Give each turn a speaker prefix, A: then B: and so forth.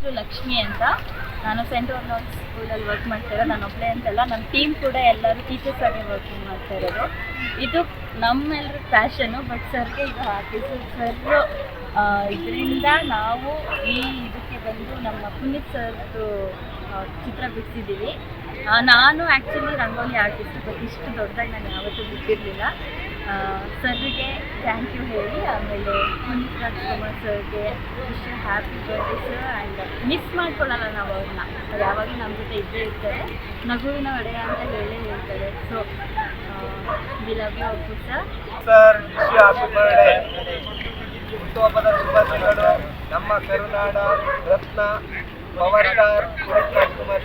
A: ಹೆಸರು ಲಕ್ಷ್ಮಿ ಅಂತ. ನಾನು ಸೆಂಟ್ ವರ್ನಾಲ್ಡ್ ಸ್ಕೂಲಲ್ಲಿ ವರ್ಕ್ ಮಾಡ್ತಾ ಇರೋದು. ನಾನು ಒಬ್ಬಳೇ ಅಂತಲ್ಲ. ನಮ್ಮ ಟೀಮ್ ಕೂಡ ಎಲ್ಲರೂ ಟೀಚರ್ಸ್ ಆಗಿ ವರ್ಕಿಂಗ್ ಮಾಡ್ತಾ ಇರೋದು. ಇದು ನಮ್ಮೆಲ್ಲರ ಫ್ಯಾಷನು ಬಟ್ ಸರ್ಗೆ ಇದು ಹಾಕಿದ್ದು ಸರ್ ಇದರಿಂದ ನಾವು ಈ ಇದಕ್ಕೆ ಬಂದು ನಮ್ಮ ಪುನೀತ್ ಸರ್ದು ಚಿತ್ರ ಬಿಡಿಸಿದ್ದೀವಿ ನಾನು ಆ್ಯಕ್ಚುಲಿ ರಂಗೋಲಿ ಆರ್ಟಿಸ್ಟ್ ಬಟ್ ಇಷ್ಟು ದೊಡ್ಡದಾಗಿ ನಾನು ಯಾವತ್ತೂ ಬಿಟ್ಟಿರಲಿಲ್ಲ. ಸರ್ಗೆ ಥ್ಯಾಂಕ್ ಯು ಹೇಳಿ, ಆಮೇಲೆ ಪುನೀತ್ ರಾಜ್ಕುಮಾರ್ ಸರ್ಗೆ wish happy birthday sir and miss ಮಾಡ್ಕೊಳ್ಳಲ್ಲ ನಾವು ಅವ್ರನ್ನ. ಅವ್ರು ಯಾವಾಗಲೂ ನಮ್ಮ ಜೊತೆ ಇದ್ದೇ ಇರ್ತಾರೆ. ನಗುವಿನ ಒಡೆಯ ಅಂತ ಹೇಳೇ ಹೇಳ್ತಾರೆ. So we love you Appu sir
B: ಹುಟ್ಟುಹಬ್ಬದ ಶುಭಾಶಯಗಳು. ನಮ್ಮ ಕರುನಾಡ, ರತ್ನ ಪವರ್ ಸ್ಟಾರ್ ಪುನೀತ್ ರಾಜ್ಕುಮಾರ್